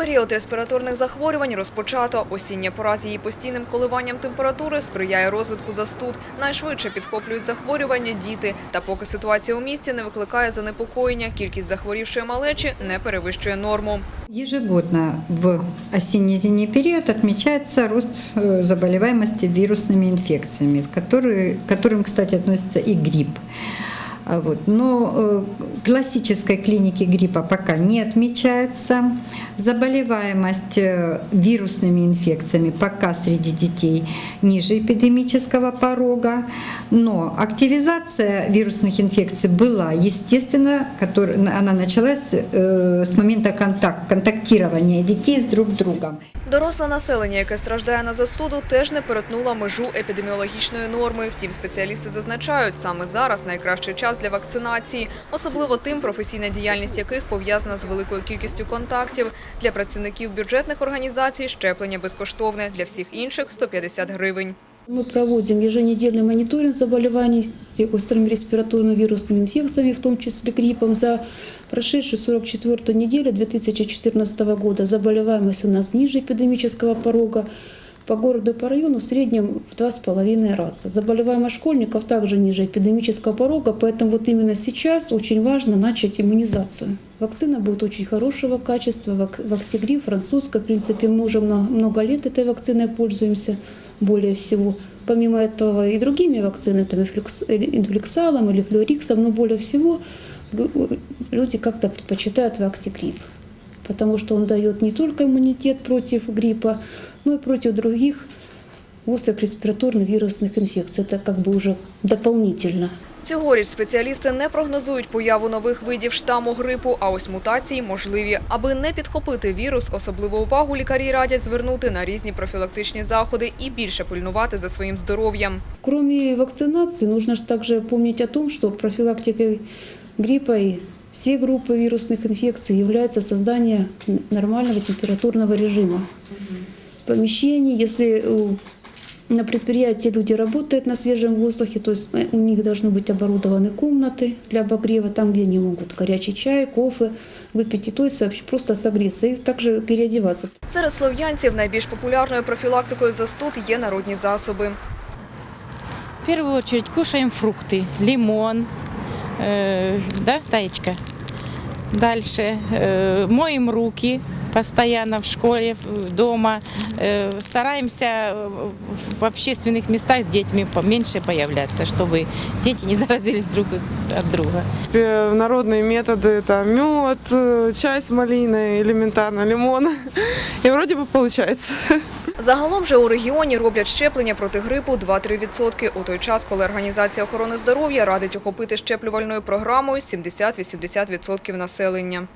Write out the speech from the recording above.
Період респіраторних захворювань розпочато. Осіння пора з її постійним коливанням температури сприяє розвитку застуд. Найшвидше підхоплюють захворювання діти. Та поки ситуація у місті не викликає занепокоєння, кількість захворівшої малечі не перевищує норму. Ежегодно в осенне-зимний период отмечается рост э, заболеваемости вирусными инфекциями, в которые, к которым, кстати, относится и грипп. А Вот. Но э, классической клиники гриппа пока не отмечается. Заболеваемость э, вирусными инфекциями пока среди детей ниже эпидемического порога. Но активизация вирусных инфекций была, естественно, которая, она началась э, с момента контакт, контактирования детей с друг другом. Доросле населення, яке страждає на застуду, теж не перетнуло межу епідеміологічної норми. Втім, спеціалісти зазначають, саме зараз найкращий час для вакцинації, особливо тим, професійна діяльність яких пов'язана з великою кількістю контактів. Для працівників бюджетних організацій щеплення безкоштовне, для всіх інших – 150 гривень. Мы проводим еженедельный мониторинг заболеваний с острыми респираторно-вирусными инфекциями, в том числе гриппом. За прошедшую 44 неделю 2014 года заболеваемость у нас ниже эпидемического порога. По городу и по району в среднем в два с половиной раза. Заболеваемость школьников также ниже эпидемического порога, поэтому вот именно сейчас очень важно начать иммунизацию. Вакцина будет очень хорошего качества, вак- ваксигриф, французская, в принципе, мы уже много лет этой вакциной пользуемся, более всего. Помимо этого и другими вакцинами, там, инфлюксалом или флюориксом, но более всего люди как-то предпочитают ваксигрипп, потому что он дает не только иммунитет против гриппа, но и против других острых респираторно-вирусных инфекций. Это как бы уже дополнительно. Цьогоріч спеціалісти не прогнозують появу нових видів штаму грипу, а ось мутації можливі. Аби не підхопити вірус, особливу увагу лікарі радять звернути на різні профілактичні заходи і більше пильнувати за своїм здоров'ям. Кроме вакцинации, нужно же также помнить о том, что профилактикой гриппа и всей группы вирусных инфекций является создание нормального температурного режима. В помещении, если у- на предприятии люди работают на свежем воздухе, то есть э, у них должны быть оборудованы комнаты для обогрева, там, где они могут горячий чай, кофе выпить, и то есть вообще просто согреться и также переодеваться. Серед слов'янців найбільш популярною профілактикою застуд є народні засоби. В первую очередь кушаем фрукты, лимон, э, да, Таечка? Дальше э, моем руки постоянно в школе, в- дома. Э, стараемся э, в общественных местах с детьми поменьше появляться, чтобы дети не заразились друг от друга. принципе, народные методы это мед, э, чай с малиной, элементарно лимон. И вроде бы получается. Загалом же у регіоні роблять щеплення проти грипу 2-3%, у той час, коли Організація охорони здоров'я радить охопити щеплювальною програмою 70-80% населення.